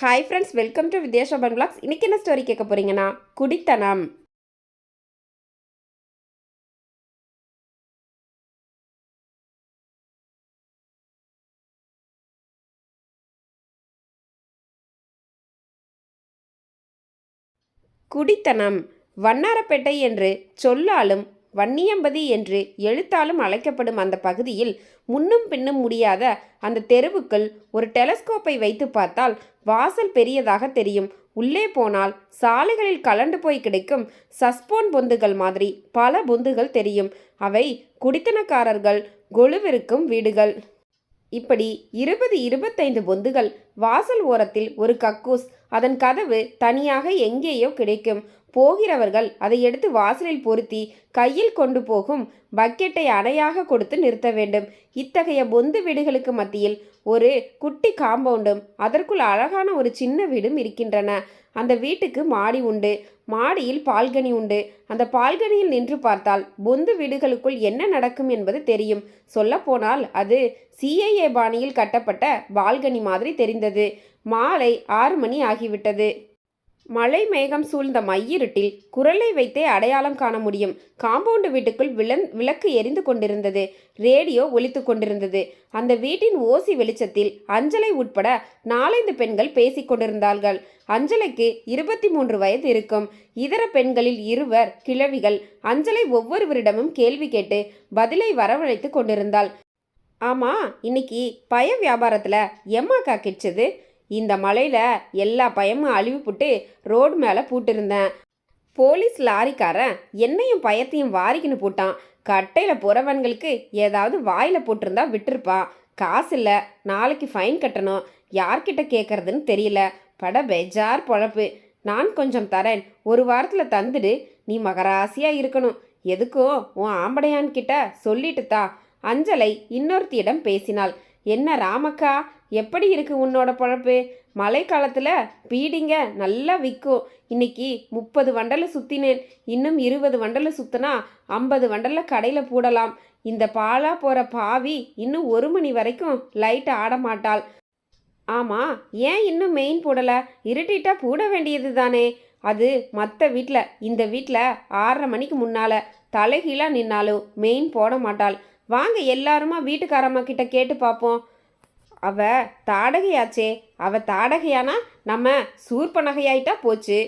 Hi friends welcome to Vidya Shobhan blogs இன்னைக்கு என்ன story கேட்க போறீங்கன்னா குடித்தனம். குடித்தனம். வண்ணாரப்பேட்டை என்று சொல்லாலும் வன்னியம்பதி என்று எழுத்தாலும் அழைக்கப்படும் அந்த பகுதியில் முன்னும் பின்னும் முடியாத அந்த தெருவுக்குள் ஒரு டெலஸ்கோப்பை வைத்து பார்த்தால் வாசல் பெரியதாக தெரியும். உள்ளே போனால் சாலைகளில் கலண்டு போய் கிடைக்கும் சஸ்போன் பொந்துகள் மாதிரி பல பொந்துகள் தெரியும். அவை குடித்தனக்காரர்கள் கொலுவிருக்கும் வீடுகள். இப்படி இருபது இருபத்தைந்து பொந்துகள் வாசல் ஓரத்தில் ஒரு கக்கூஸ். அதன் கதவு தனியாக எங்கேயோ கிடைக்கும். போகிறவர்கள் அதை எடுத்து வாசலில் பொருத்தி கையில் கொண்டு போகும் பக்கெட்டை அடையாக கொடுத்து நிறுத்த வேண்டும். இத்தகைய பொந்து வீடுகளுக்கு மத்தியில் ஒரு குட்டி காம்பவுண்டும் அதற்குள் அழகான ஒரு சின்ன வீடும் இருக்கின்றன. அந்த வீட்டுக்கு மாடி உண்டு. மாடியில் பால்கனி உண்டு. அந்த பால்கனியில் நின்று பார்த்தால் பொந்து வீடுகளுக்குள் என்ன நடக்கும் என்பது தெரியும். சொல்லப்போனால் அது சிஐஏ பாணியில் கட்டப்பட்ட பால்கனி மாதிரி தெரிந்தது. மாலை ஆறு மணி ஆகிவிட்டது. மழை மேகம் சூழ்ந்த மையிருட்டில் குரலை வைத்தே அடையாளம் காண முடியும். காம்பவுண்டு வீட்டுக்குள் விளன் விளக்கு எரிந்து கொண்டிருந்தது. ரேடியோ ஒலித்து கொண்டிருந்தது. அந்த வீட்டின் ஓசி வெளிச்சத்தில் அஞ்சலை உட்பட நாலைந்து பெண்கள் பேசிக் கொண்டிருந்தார்கள். அஞ்சலைக்கு இருபத்தி மூன்று வயது இருக்கும். இதர பெண்களில் இருவர் கிழவிகள் அஞ்சலை ஒவ்வொருவரிடமும் கேள்வி கேட்டு பதிலை வரவழைத்து கொண்டிருந்தாள். ஆமா இன்னைக்கு பய வியாபாரத்தில் எம்மாக்கா கிச்சது இந்த மலையில் எல்லா பயமும் அழிவுப்புட்டு ரோடு மேலே பூட்டிருந்தேன். போலீஸ் லாரிக்காரன் என்னையும் பயத்தையும் வாரிக்கின்னு போட்டான். கட்டையில் போகிறவன்களுக்கு ஏதாவது வாயில் போட்டிருந்தா விட்டுருப்பான் காசு இல்லை நாளைக்கு ஃபைன் கட்டணும். யார்கிட்ட கேட்குறதுன்னு தெரியல. பட பெஜார் பொழப்பு. நான் கொஞ்சம் தரேன். ஒரு வாரத்தில் தந்துடு. நீ மகராசியாக இருக்கணும். எதுக்கோ உன் ஆம்படையான்கிட்ட சொல்லிட்டு தா அஞ்சலை இன்னொருத்தியிடம் பேசினாள். என்ன ராமக்கா எப்படி இருக்கு உன்னோட பழப்பு? மழை காலத்தில் பீடிங்க நல்லா விற்கும் இன்னைக்கு முப்பது வண்டலை சுற்றினேன் இன்னும் இருபது வண்டலை சுற்றினா ஐம்பது வண்டலை கடையில் போடலாம். இந்த பாலா போகிற பாவி இன்னும் ஒரு மணி வரைக்கும் லைட் ஆட மாட்டாள். ஆமாம் ஏன் இன்னும் மெயின் போடலை? இருட்டிட்டா போட வேண்டியது தானே. அது மற்ற வீட்டில் இந்த வீட்டில் ஆறரை மணிக்கு முன்னால் தலைகீழாக நின்னாலும் மெயின் போட மாட்டாள். வாங்க எல்லாருமா வீட்டுக்காரம்மா கிட்ட கேட்டு பார்ப்போம் அவ தாடகையாச்சே. அவ தாடகையானா நம்ம சூர்பனகையாயிட்டா போச்சு.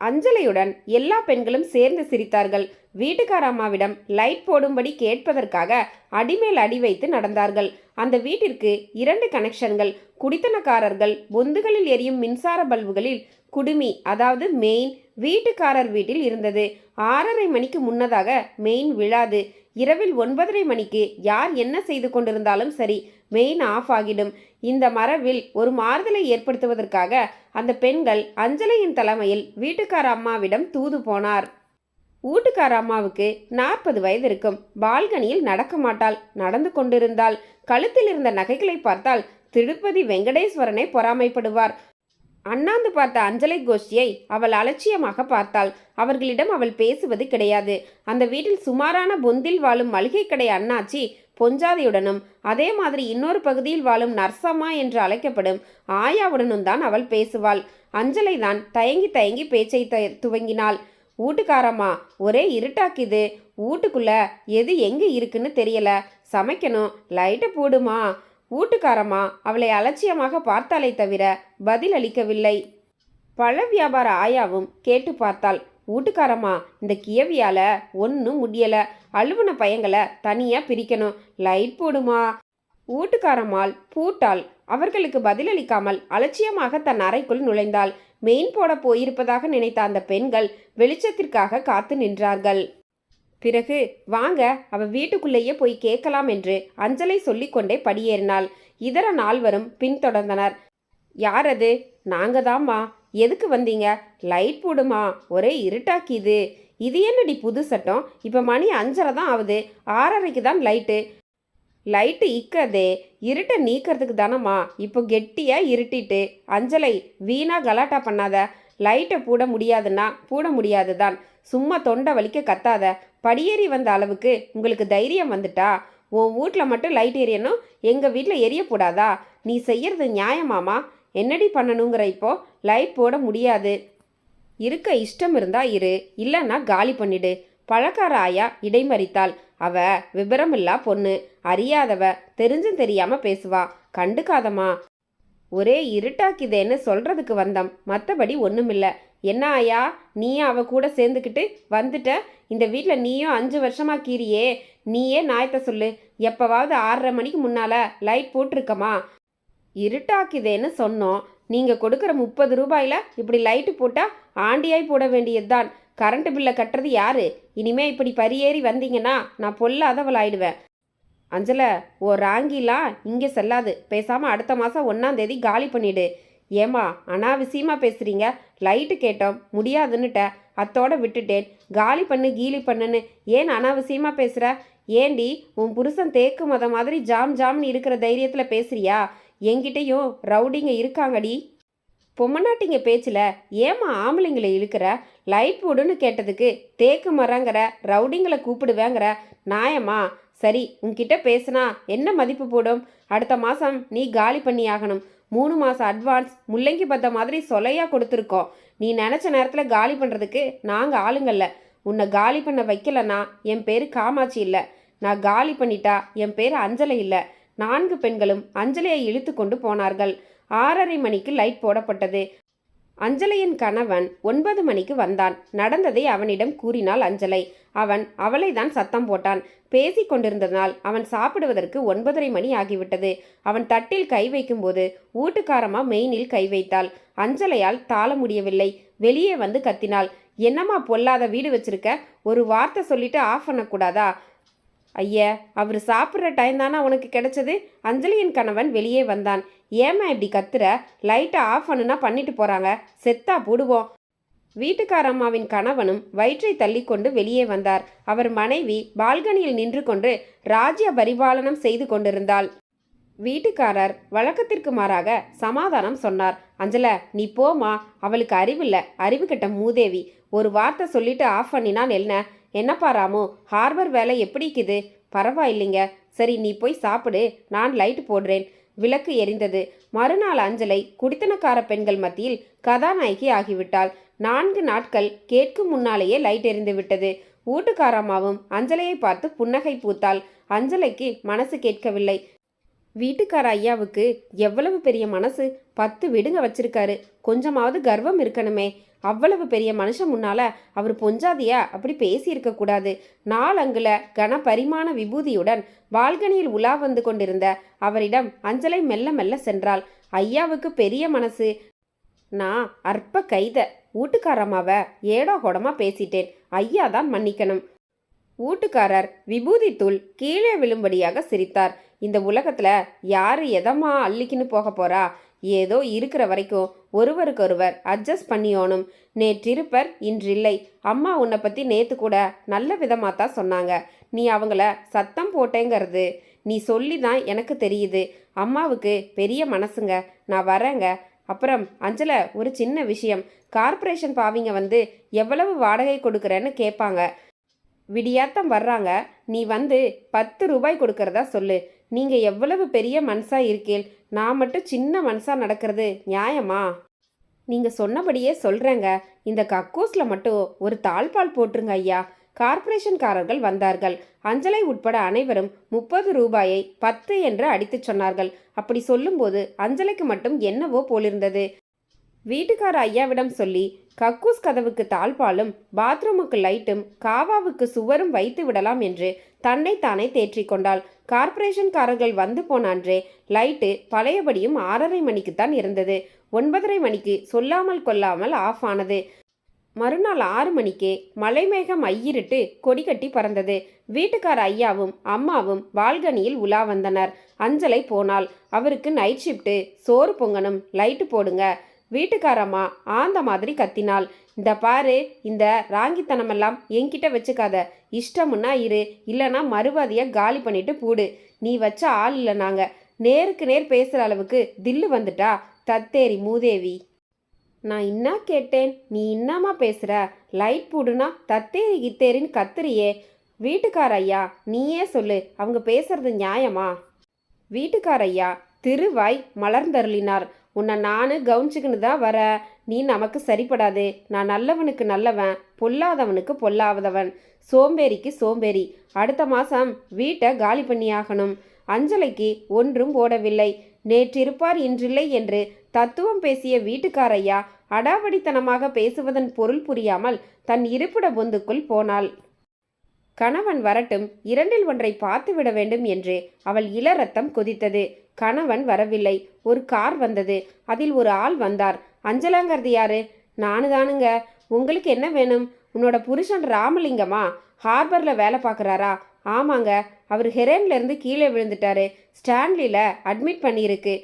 அஞ்சலியுடன் எல்லா பெண்களும் சேர்ந்து சிரித்தார்கள். வீட்டுக்கார அம்மாவிடம் லைட் போடும்படி கேட்பதற்காக அடிமேல் அடி வைத்து நடந்தார்கள். அந்த வீட்டிற்கு இரண்டு கனெக்ஷன்கள் குடித்தனக்காரர்கள் பொந்துகளில் எரியும் மின்சார பல்புகளில் குடுமி அதாவது மெயின் வீட்டுக்காரர் வீட்டில் இருந்தது. ஆறரை மணிக்கு முன்னதாக மெயின் விழாது. இரவில் ஒன்பதரை மணிக்கு யார் என்ன செய்து கொண்டிருந்தாலும் சரி மெயின் ஆஃப் ஆகிடும். இந்த மரபில் ஒரு மாறுதலை ஏற்படுத்துவதற்காக அந்த பெண்கள் அஞ்சலையின் தலைமையில் வீட்டுக்கார அம்மாவிடம் தூது போனார். வீட்டுக்கார அம்மாவுக்கு நாற்பது வயது இருக்கும். பால்கனியில் நடக்க மாட்டாள். நடந்து கொண்டிருந்தால் கழுத்தில் இருந்த நகைகளை பார்த்தால் திருப்பதி வெங்கடேஸ்வரனை பொறாமைப்படுவார். அண்ணாந்து பார்த்த அஞ்சலை கோஷ்டியை அவள் அலட்சியமாக பார்த்தாள். அவர்களிடம் அவள் பேசுவது கிடையாது. அந்த வீட்டில் சுமாரான பொந்தில் வாழும் மளிகை கடை அண்ணாச்சி பொஞ்சாதியுடனும் அதே மாதிரி இன்னொரு பகுதியில் வாழும் நர்சம்மா என்று அழைக்கப்படும் ஆயாவுடனும் தான் அவள் பேசுவாள். அஞ்சலை தான் தயங்கி தயங்கி பேச்சை த துவங்கினாள். வீட்டுக்காரம்மா ஒரே இருட்டாக்குது. வீட்டுக்குள்ள எது எங்கே இருக்குன்னு தெரியல. சமைக்கணும். லைட்டை போடுமா. வீட்டுக்காரம்மா அவளை அலட்சியமாக பார்த்தாலே தவிர பதில் அளிக்கவில்லை பழ வியாபார ஆயாவும் கேட்டு பார்த்தாள். வீட்டுக்காரம்மா இந்த கியவியால ஒன்றும் முடியல. அழுவன பையங்களை தனியாக பிரிக்கணும். லைட் போடுமா? வீட்டுக்காரம்மாள் பூட்டாள். அவர்களுக்கு பதிலளிக்காமல் அலட்சியமாக தன் அறைக்குள் நுழைந்தாள். மெயின் போட போயிருப்பதாக நினைத்த அந்த பெண்கள் வெளிச்சத்திற்காக காத்து நின்றார்கள். பிறகு வாங்க அவ வீட்டுக்குள்ளேயே போய் கேட்கலாம் என்று அஞ்சலை சொல்லிக்கொண்டே படியேறினாள். இதர நால்வரும் பின்தொடர்ந்தனர். யார் அது? நாங்க தாம்மா எதுக்கு வந்தீங்க? லைட் போடுமா? ஒரே இருட்டாக்கிது இது. என்னடி புது சட்டம்? இப்போ மணி அஞ்சரை தான் ஆகுது ஆறரைக்கு தான் லைட்டு. லைட்டு இக்கதே. இருட்டை நீக்கிறதுக்கு தானம்மா. இப்போ கெட்டியாக இருட்டிட்டு. அஞ்சலை வீணாக கலாட்டா பண்ணாத. லைட்டை பூட முடியாதுன்னா பூட முடியாது தான் சும்மா தொண்டை வலிக்க கத்தாத. படியேறி வந்த அளவுக்கு உங்களுக்கு தைரியம் வந்துட்டா? உன் வீட்டில் மட்டும் லைட் எரியணும் எங்கள் வீட்டில் எரியக்கூடாதா? நீ செய்யறது நியாயமாமா என்னடி பண்ணணுங்கிற இப்போ? லைட் போட முடியாது. இருக்க இஷ்டம் இருந்தா இரு இல்லைன்னா காலி பண்ணிடு. பழக்கார ஆயா இடைமறித்தாள். அவ விபரமில்லா பொண்ணு. அறியாதவ தெரிஞ்சும் தெரியாம பேசுவா. கண்டுக்காதம்மா. ஒரே இருட்டாக்குதேன்னு சொல்றதுக்கு வந்தம். மற்றபடி ஒன்றுமில்லை என்ன ஆயா நீயும் அவ கூட சேர்ந்துக்கிட்டு வந்துட்ட? இந்த வீட்டில் நீயும் அஞ்சு வருஷமாக கீரியே நீயே நாயத்தை சொல்லு. எப்போவாவது ஆறரை மணிக்கு முன்னால் லைட் போட்டிருக்கமா? இருட்டாக்குதேன்னு சொன்னோம். நீங்கள் கொடுக்குற முப்பது ரூபாயில் இப்படி லைட்டு போட்டால் ஆண்டியாய் போட வேண்டியதுதான். கரண்ட் பில்லை கட்டுறது யாரு? இனிமே இப்படி பரியேறி வந்தீங்கன்னா நான் பொல்லாதவளாயிடுவேன். அஞ்சல ஓ ராங்கிலாம் இங்கே செல்லாது. பேசாமல் அடுத்த மாதம் ஒன்றாந்தேதி காலி பண்ணிடு. ஏமா அனாவசியமாக பேசுகிறீங்க லைட்டு கேட்டோம் முடியாதுன்னுட்ட. அத்தோட விட்டுட்டேன். காலி பண்ணு கீலி பண்ணுன்னு ஏன் அனாவசியமாக பேசுகிற ஏண்டி உன் புருஷன் தேக்கு மத மாதிரி ஜாம் ஜாம்னு இருக்கிற தைரியத்தில் பேசுறியா? என்கிட்டயும் ரவுடிங்க இருக்காங்கடி. பொம்மநாட்டிங்க பேச்சில் ஏமா ஆம்பளைங்களை இழுக்கிற? லைட் போடுன்னு கேட்டதுக்கு தேக்கு மரங்கிற ரவுடிங்களை கூப்பிடுவேங்கிற நாயமா சரி உன்கிட்ட பேசுனா என்ன மதிப்பு போடும்? அடுத்த மாதம் நீ காலி பண்ணி ஆகணும் மூணு மாதம் அட்வான்ஸ் முள்ளங்கி பத்த மாதிரி சொலையாக கொடுத்துருக்கோம். நீ நினச்ச நேரத்தில் காலி பண்ணுறதுக்கு நாங்கள் ஆளுங்கல்ல உன்னை காலி பண்ண வைக்கலன்னா என் பேர் காமாட்சி இல்லை. நான் காலி பண்ணிட்டா என் பேர் அஞ்சலை இல்லை. நான்கு பெண்களும் அஞ்சலையை இழுத்து கொண்டு போனார்கள். ஆறரை மணிக்கு லைட் போடப்பட்டது. அஞ்சலையின் கணவன் ஒன்பது மணிக்கு வந்தான். நடந்ததை அவனிடம் கூறினாள் அஞ்சலை. அவன் அவளை தான் சத்தம் போட்டான். பேசிக் கொண்டிருந்ததனால் அவன் சாப்பிடுவதற்கு ஒன்பதரை மணி ஆகிவிட்டது. அவன் தட்டில் கை வைக்கும்போது ஊட்டுக்காரமா மெயினில் கை வைத்தாள். அஞ்சலையால் தாள முடியவில்லை. வெளியே வந்து கத்தினாள். என்னம்மா பொல்லாத வீடு வச்சிருக்க? ஒரு வார்த்தை சொல்லிட்டு ஆஃப் பண்ணக்கூடாதா? ஐயா அவர் சாப்பிட்ற டைம் தானே உனக்கு கிடைச்சது? அஞ்சலியின் கணவன் வெளியே வந்தான். ஏம்மா இப்படி கத்துற? லைட்டை ஆஃப் பண்ணுனா பண்ணிட்டு போறாங்க. செத்தா போடுவோம். வீட்டுக்காரம்மாவின் கணவனும் வயிற்றை தள்ளிக்கொண்டு வெளியே வந்தார். அவர் மனைவி பால்கனியில் நின்று கொண்டு ராஜ்ய பரிபாலனம் செய்து கொண்டிருந்தாள். வீட்டுக்காரர் வழக்கத்திற்கு மாறாக சமாதானம் சொன்னார். அஞ்சல நீ போமா அவளுக்கு அறிவில்ல. அறிவு கெட்ட மூதேவி. ஒரு வார்த்தை சொல்லிட்டு ஆஃப் பண்ணினான் என்ன? என்னப்பா ராமு ஹார்பர் வேலை எப்படி இருக்குது? பரவாயில்லைங்க. சரி நீ போய் சாப்பிடு. நான் லைட் போடுறேன். விளக்கு எரிந்தது. மறுநாள் அஞ்சலை குடித்தனக்கார பெண்கள் மத்தியில் கதாநாயகி ஆகிவிட்டாள். நான்கு நாட்கள் கேட்கும் முன்னாலேயே லைட் எரிந்து விட்டது. வீட்டுக்காரம்மாவும் அஞ்சலையை பார்த்து புன்னகை பூத்தாள். அஞ்சலைக்கு மனசு கேட்கவில்லை. வீட்டுக்கார ஐயாவுக்கு எவ்வளவு பெரிய மனசு? பத்து விடுங்க வச்சிருக்காரு. கொஞ்சமாவது கர்வம் இருக்கணுமே. அவ்வளவு பெரிய மனுஷன் முன்னால அவர் பொஞ்சாதியா? அப்படி பேசியிருக்க கூடாது. நாலங்குல கன பரிமாண விபூதியுடன் பால்கனியில் உலா வந்து கொண்டிருந்த அவரிடம் அஞ்சலை மெல்ல மெல்ல சென்றாள். ஐயாவுக்கு பெரிய மனசு. நான் அற்ப கைத. வீட்டுக்காரம்மாவ ஏடோ கொடமா பேசிட்டேன். ஐயா தான் மன்னிக்கணும். வீட்டுக்காரர் விபூதி தூள் கீழே விழும்படியாக சிரித்தார். இந்த உலகத்தில் யார் எதமா அள்ளிக்கின்னு போக போறா? ஏதோ இருக்கிற வரைக்கும் ஒருவருக்கொருவர் அட்ஜஸ்ட் பண்ணியோனும் நேற்றிருப்பர் இன்றில்லை. அம்மா உன்னை பற்றி நேற்று கூட நல்ல விதமாக தான் சொன்னாங்க. நீ அவங்கள சத்தம் போட்டேங்கிறது. நீ சொல்லி தான் எனக்கு தெரியுது. அம்மாவுக்கு பெரிய மனசுங்க. நான் வரேங்க. அப்புறம் அஞ்சல ஒரு சின்ன விஷயம். கார்ப்பரேஷன் பாவிங்க வந்து எவ்வளவு வாடகை கொடுக்குறேன்னு கேட்பாங்க விடியாத்தம் வர்றாங்க. நீ வந்து பத்து ரூபாய் கொடுக்கறதா சொல்லு. நீங்கள் எவ்வளவு பெரிய மனசாக இருக்கேள்? நான் மட்டும் சின்ன மனசாக நடக்கிறது நியாயமா? நீங்கள் சொன்னபடியே சொல்கிறேங்க இந்த கக்கூஸில் மட்டும் ஒரு தாழ்பால் போட்டுருங்க ஐயா. கார்ப்பரேஷன்காரர்கள் வந்தார்கள். அஞ்சலை உட்பட அனைவரும் முப்பது ரூபாயை பத்து என்று அடித்துச் சொன்னார்கள். அப்படி சொல்லும்போது அஞ்சலைக்கு மட்டும் என்னவோ போலிருந்தது. வீட்டுக்கார ஐயாவிடம் சொல்லி கக்கூஸ் கதவுக்கு தாழ்பாலும் பாத்ரூமுக்கு லைட்டும் காவாவுக்கு சுவரும் வைத்து விடலாம் என்று தன்னை தானே கொண்டாள். கார்ப்பரேஷன்காரர்கள் வந்து போனான்றே லைட்டு பழையபடியும் ஆறரை மணிக்கு தான் இருந்தது. ஒன்பதரை மணிக்கு சொல்லாமல் கொள்ளாமல் ஆஃப் ஆனது. மறுநாள் ஆறு மணிக்கே மலைமேகம் ஐயிரிட்டு கொடி கட்டி பறந்தது. வீட்டுக்கார ஐயாவும் அம்மாவும் பால்கனியில் உலா வந்தனர். அஞ்சலை போனால் அவருக்கு நைட் ஷிஃப்ட்டு சோறு பொங்கணும் லைட்டு போடுங்க. வீட்டுக்காரம்மா ஆந்த மாதிரி கத்தினாள். இந்த பாரு இந்த ராங்கித்தனமெல்லாம் என்கிட்ட வச்சுக்காத. இஷ்டமுன்னா இரு இல்லைனா மறுவாதியை காலி பண்ணிட்டு பூடு. நீ வச்ச ஆள் இல்லை நாங்கள் நேருக்கு நேர் பேசுகிற அளவுக்கு தில்லு வந்துட்டா. தத்தேரி மூதேவி. நான் இன்னா கேட்டேன்? நீ இன்னாமா பேசுகிற லைட் போடுனா தத்தேரி கித்தேரின்னு கத்துறியே. வீட்டுக்கார ஐயா நீயே சொல்லு. அவங்க பேசுறது நியாயமா? வீட்டுக்கார ஐயா திருவாய் மலர்ந்தருளினார். உன்னை நானும் கவனிச்சுக்கின்னு தான் வர. நீ நமக்கு சரிப்படாது. நான் நல்லவனுக்கு நல்லவன் பொல்லாதவனுக்கு பொல்லாதவன். சோம்பேறிக்கு சோம்பேறி. அடுத்த மாதம் வீட்டை காலி பண்ணியாகணும். அஞ்சலைக்கு ஒன்றும் போடவில்லை. நேற்றிருப்பார் இன்றில்லை என்று தத்துவம் பேசிய வீட்டுக்காரையா அடாவடித்தனமாக பேசுவதன் பொருள் புரியாமல் தன் இருப்பிட பொந்துக்குள் போனாள். கணவன் வரட்டும் இரண்டில் ஒன்றை பார்த்து விட வேண்டும் என்று அவள் இள ரத்தம் கொதித்தது. கணவன் வரவில்லை. ஒரு கார் வந்தது. அதில் ஒரு ஆள் வந்தார். அஞ்சலாங்கிறது யாரு? நானு தானுங்க உங்களுக்கு என்ன வேணும்? உன்னோட புருஷன் ராமலிங்கமா? ஹார்பரில் வேலை பார்க்குறாரா? ஆமாங்க. அவர் ஹெரேன்லேருந்து கீழே விழுந்துட்டாரு. ஸ்டான்லியில் அட்மிட் பண்ணியிருக்கு.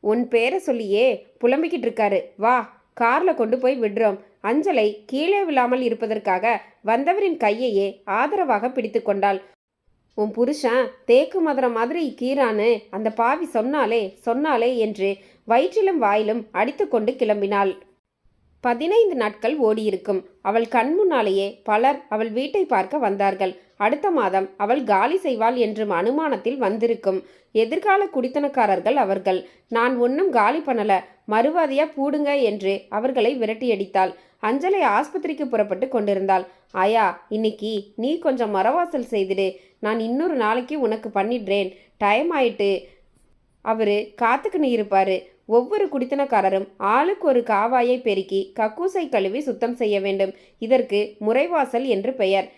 உன் பேரை சொல்லியே புலம்பிக்கிட்டு இருக்காரு. வா காரில் கொண்டு போய் விடுறோம். அஞ்சலை கீழே விழாமல் இருப்பதற்காக வந்தவரின் கையையே ஆதரவாக பிடித்து கொண்டாள். உன் புருஷன் தேக்கு மதுரம் மாதிரி கீரான்னு அந்த பாவி சொன்னாலே சொன்னாலே என்று வயிற்றிலும் வாயிலும் அடித்துக்கொண்டு கிளம்பினாள். பதினைந்து நாட்கள் ஓடியிருக்கும். அவள் கண் முன்னாலேயே பலர் அவள் வீட்டை பார்க்க வந்தார்கள். அடுத்த மாதம் அவள் காலி செய்வாள் என்றும் அனுமானத்தில் வந்திருக்கும். எதிர்கால குடித்தனக்காரர்கள் அவர்கள். நான் ஒன்றும் காலி பண்ணல. மறுவாதியா பூடுங்க என்று அவர்களை விரட்டியடித்தாள். அஞ்சலை ஆஸ்பத்திரிக்கு புறப்பட்டு கொண்டிருந்தாள். ஆயா இன்னைக்கு நீ கொஞ்சம் மரவாசல் செய்திடு. நான் இன்னொரு நாளைக்கு உனக்கு பண்ணிடுறேன். டைம் ஆயிட்டு. அவரு காத்துக்குன்னு இருப்பாரு. ஒவ்வொரு குடித்தனக்காரரும் ஆளுக்கு ஒரு காவாயை பெருக்கி கக்கூசை கழுவி சுத்தம் செய்ய வேண்டும். இதற்கு முறைவாசல் என்று பெயர்.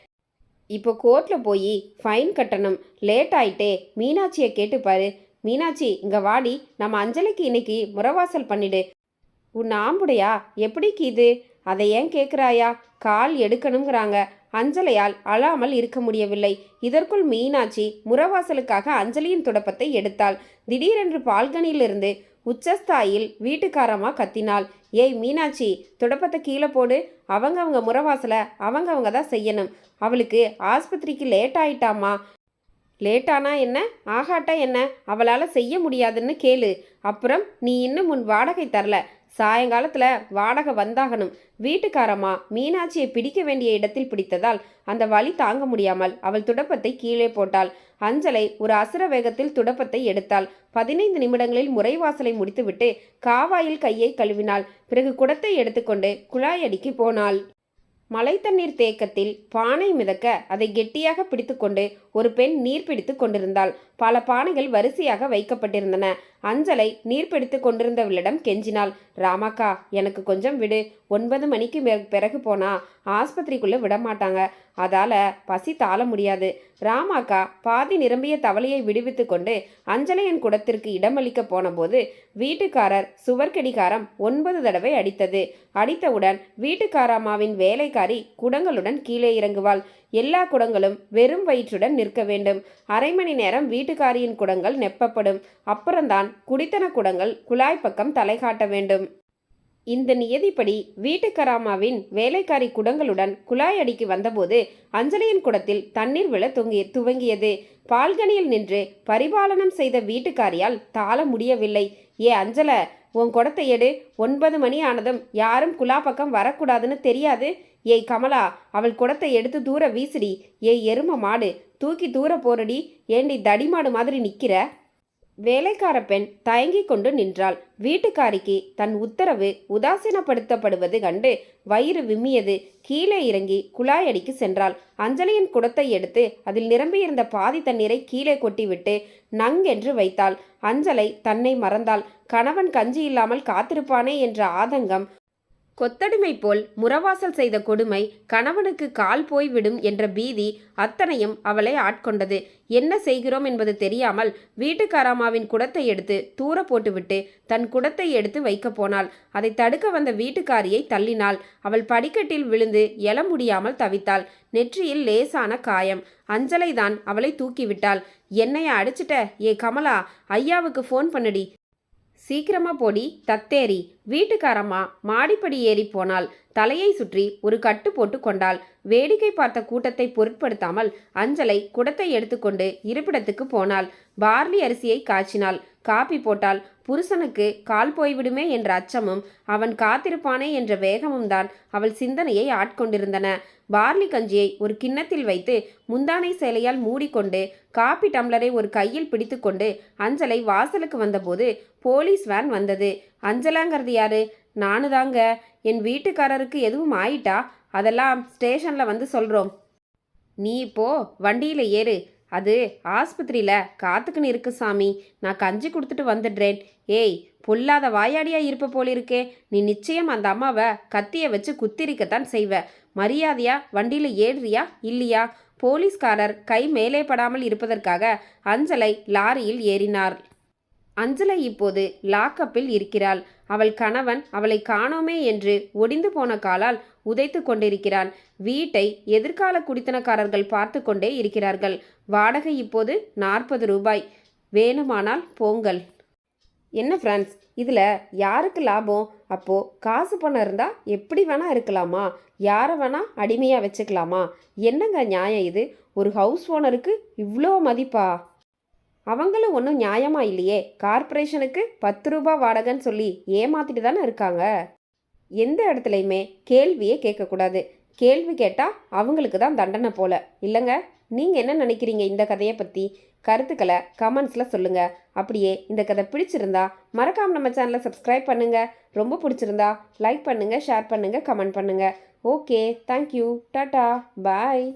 இப்போ கோர்ட்டில் போய் ஃபைன் கட்டணும். லேட் ஆயிட்டே மீனாட்சியை கேட்டுப்பாரு மீனாட்சி இங்க வாடி. நம்ம அஞ்சலிக்கு இன்னைக்கு முறவாசல் பண்ணிடு. உன் ஆம்புடையா? எப்படிக்கு இது? அதை ஏன் கேட்குறாயா கால் எடுக்கணுங்கிறாங்க. அஞ்சலையால் அழாமல் இருக்க முடியவில்லை. இதற்குள் மீனாட்சி முறவாசலுக்காக அஞ்சலியின் துடப்பத்தை எடுத்தாள். திடீரென்று பால்கனியிலிருந்து உச்சஸ்தாயில் வீட்டுக்காரமா கத்தினாள். ஏய் மீனாட்சி துடப்பத்தை கீழே போடு. அவங்க அவங்க முறவாசலை அவங்க அவங்க தான் செய்யணும். அவளுக்கு ஆஸ்பத்திரிக்கு லேட் ஆயிட்டாமா லேட்டானா என்ன? ஆகாட்டா என்ன? அவளால் செய்ய முடியாதுன்னு கேளு. அப்புறம் நீ இன்னும் உன் வாடகை தரல. சாயங்காலத்தில் வாடகை வந்தாகணும். வீட்டுக்காரம்மா மீனாட்சியை பிடிக்க வேண்டிய இடத்தில் பிடித்ததால் அந்த வலி தாங்க முடியாமல் அவள் துடப்பத்தை கீழே போட்டாள். அஞ்சலை ஒரு அசுர வேகத்தில் துடப்பத்தை எடுத்தாள். பதினைந்து நிமிடங்களில் முறைவாசலை முடித்துவிட்டு காவாயில் கையை கழுவினாள். பிறகு குடத்தை எடுத்துக்கொண்டு குழாய் அடிக்கு போனாள். மழை தண்ணீர் தேக்கத்தில் பானை மிதக்க அதை கெட்டியாக பிடித்துக்கொண்டு ஒரு பெண் நீர் பிடித்து கொண்டிருந்தாள். பல பானைகள் வரிசையாக வைக்கப்பட்டிருந்தன. அஞ்சலை நீர் பிடித்து கொண்டிருந்தவளிடம் கெஞ்சினாள். ராமாக்கா எனக்கு கொஞ்சம் விடு. ஒன்பது மணிக்கு பிறகு போனா ஆஸ்பத்திரிக்குள்ளே விட மாட்டாங்க அதால பசி தாள முடியாது. ராமாக்கா பாதி நிரம்பிய தவளையை விடுவித்து கொண்டு அஞ்சலையின் குடத்திற்கு இடமளிக்க போனபோது வீட்டுக்காரர் சுவர்க்கடிகாரம் ஒன்பது தடவை அடித்தது. அடித்தவுடன் வீட்டுக்காரம்மாவின் வேலைக்காரி குடங்களுடன் கீழே இறங்குவாள். எல்லா குடங்களும் வெறும் வயிற்றுடன் நிற்க வேண்டும். அரை மணி நேரம் வீட்டு வீட்டுக்காரியின் குடங்கள் நெப்பப்படும். அப்புறம்தான் குடித்தன குடங்கள் குழாய் பக்கம் தலை காட்ட வேண்டும். இந்த நியதிப்படி வீட்டுக்கராமாவின் வேலைக்காரி குடங்களுடன் குழாய் அடிக்கு வந்தபோது அஞ்சலியின் குடத்தில் தண்ணீர் விழ தொங்கி துவங்கியது. பால்கனியில் நின்று பரிபாலனம் செய்த வீட்டுக்காரியால் தாள முடியவில்லை. ஏ அஞ்சல உன் குடத்தை எடு. ஒன்பது மணி ஆனதும் யாரும் குழா பக்கம் வரக்கூடாதுன்னு தெரியாது. ஏய் கமலா அவள் குடத்தை எடுத்து தூர வீசுடி. ஏய் எரும மாடு தூக்கி தூர போறடி. ஏண்டி தடிமாடு மாதிரி நிற்கிற வேலைக்கார பெண் தயங்கிக் கொண்டு நின்றாள். வீட்டுக்காரிக்கு தன் உத்தரவு உதாசீனப்படுத்தப்படுவது கண்டு வயிறு விம்மியது. கீழே இறங்கி குழாயடிக்கு சென்றாள். அஞ்சலியின் குடத்தை எடுத்து அதில் நிரம்பியிருந்த பாதி தண்ணீரை கீழே கொட்டிவிட்டு நங்கென்று வைத்தாள். அஞ்சலை தன்னை மறந்தாள். கணவன் கஞ்சி இல்லாமல் காத்திருப்பானே என்ற ஆதங்கம் கொத்தடிமை போல் முறவாசல் செய்த கொடுமை கணவனுக்கு கால் போய்விடும் என்ற பீதி அத்தனையும் அவளை ஆட்கொண்டது. என்ன செய்கிறோம் என்பது தெரியாமல் வீட்டுக்காராமாவின் குடத்தை எடுத்து தூர போட்டுவிட்டு தன் குடத்தை எடுத்து வைக்கப் போனாள். அதை தடுக்க வந்த வீட்டுக்காரியை தள்ளினாள். அவள் படிக்கட்டில் விழுந்து எழ முடியாமல் தவித்தாள். நெற்றியில் லேசான காயம். அஞ்சலைதான் அவளை தூக்கிவிட்டாள். என்னைய அடிச்சிட்ட? ஏ கமலா ஐயாவுக்கு ஃபோன் பண்ணுடி. சீக்கிரமா போடி தத்தேரி வீட்டுக்காரம்மா மாடிப்படி ஏறி போனாள். தலையை சுற்றி ஒரு கட்டு போட்டு கொண்டாள். வேடிக்கை பார்த்த கூட்டத்தை பொருட்படுத்தாமல் அஞ்சலை குடத்தை எடுத்துக்கொண்டு இருப்பிடத்துக்கு போனாள். பார்லி அரிசியை காய்ச்சினாள். காப்பி போட்டாள். புருஷனுக்கு கால் போய்விடுமே என்ற அச்சமும் அவன் காத்திருப்பானே என்ற வேகமும் தான் அவள் சிந்தனையை ஆட்கொண்டிருந்தன. பார்லி கஞ்சியை ஒரு கிண்ணத்தில் வைத்து முந்தானை சேலையால் மூடிக்கொண்டு காப்பி டம்ளரை ஒரு கையில் பிடித்துக்கொண்டு அஞ்சலை வாசலுக்கு வந்தபோது போலீஸ் வேன் வந்தது. அஞ்சலாங்கிறது யாரு? நானு தாங்க என் வீட்டுக்காரருக்கு எதுவும் ஆயிட்டா? அதெல்லாம் ஸ்டேஷனில் வந்து சொல்கிறோம் நீ இப்போ வண்டியில் ஏறு. அது ஆஸ்பத்திரியில் காத்துக்குன்னு இருக்கு சாமி. நான் கஞ்சி கொடுத்துட்டு வந்துடுறேன். ஏய் பொல்லாத வாயாடியா இருப்ப போலிருக்கே. நீ நிச்சயம் அந்த அம்மாவை கத்தியை வச்சு குத்திரிக்கத்தான் செய்வ. மரியாதையா வண்டியில் ஏறுறியா? இல்லையா? போலீஸ்காரர் கை மேலே படாமல் இருப்பதற்காக அஞ்சலை லாரியில் ஏறினார். அஞ்சலை இப்போது லாக்கப்பில் இருக்கிறாள். அவள் கணவன் அவளை காணோமே என்று ஒடிந்து போன காலால் உதைத்து கொண்டிருக்கிறான். வீட்டை எதிர்கால குடித்தனக்காரர்கள் பார்த்து கொண்டே இருக்கிறார்கள். வாடகை இப்போது நாற்பது ரூபாய். வேணுமானால் போங்கள். என்ன ஃப்ரெண்ட்ஸ் இதில் யாருக்கு லாபம்? அப்போது காசு பணம் இருந்தால் எப்படி வேணால் இருக்கலாமா? யாரை வேணால் அடிமையாக வச்சுக்கலாமா? என்னங்க நியாயம் இது? ஒரு ஹவுஸ் ஓனருக்கு இவ்வளோ மதிப்பா? அவங்களும் ஒன்றும் நியாயமாக இல்லையே. கார்ப்பரேஷனுக்கு பத்து ரூபா வாடகைன்னு சொல்லி ஏமாத்திட்டு தானே இருக்காங்க? எந்த இடத்துலையுமே கேள்வியே கேட்கக்கூடாது. கேள்வி கேட்டால் அவங்களுக்கு தான் தண்டனை போல. இல்லைங்க நீங்கள் என்ன நினைக்கிறீங்க இந்த கதையை பற்றி கருத்துக்களை கமெண்ட்ஸில் சொல்லுங்கள் அப்படியே இந்த கதை பிடிச்சிருந்தா மறக்காமல் நம்ம சேனலை சப்ஸ்கிரைப் பண்ணுங்கள் ரொம்ப பிடிச்சிருந்தா லைக் பண்ணுங்கள் ஷேர் பண்ணுங்கள் கமெண்ட் பண்ணுங்கள் ஓகே தேங்க்யூ டாட்டா பாய்